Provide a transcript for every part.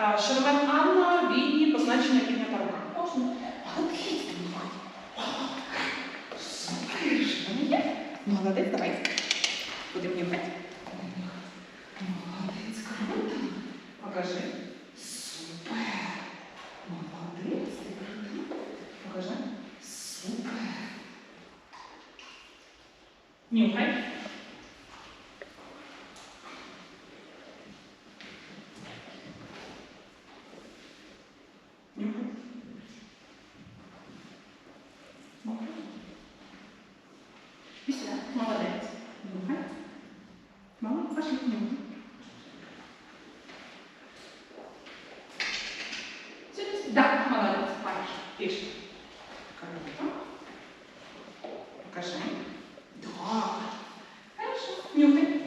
А, Шеремет Анна, Відні, позначення піднята рука. Можна. Молодець, Аня. Супер, що не є? Молодець, давай. Будемо нюхати. Молодець, круто. Покажи. Супер. Молодець, ти круто. Покажи. Супер. Нюхай. Нюхай. Нюхай. Сюди. Да, молодець, паш. Пішли. Круто. Покажи. Да. Хорошо. Нюхай.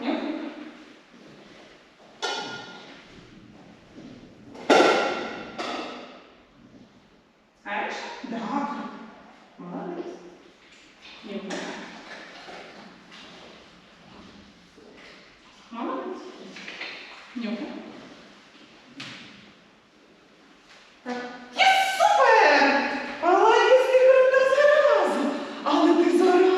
Нюхай. Хорошо. Да. Молодець. нього. Так. Є супер! Палає заразу! Але ти заразу!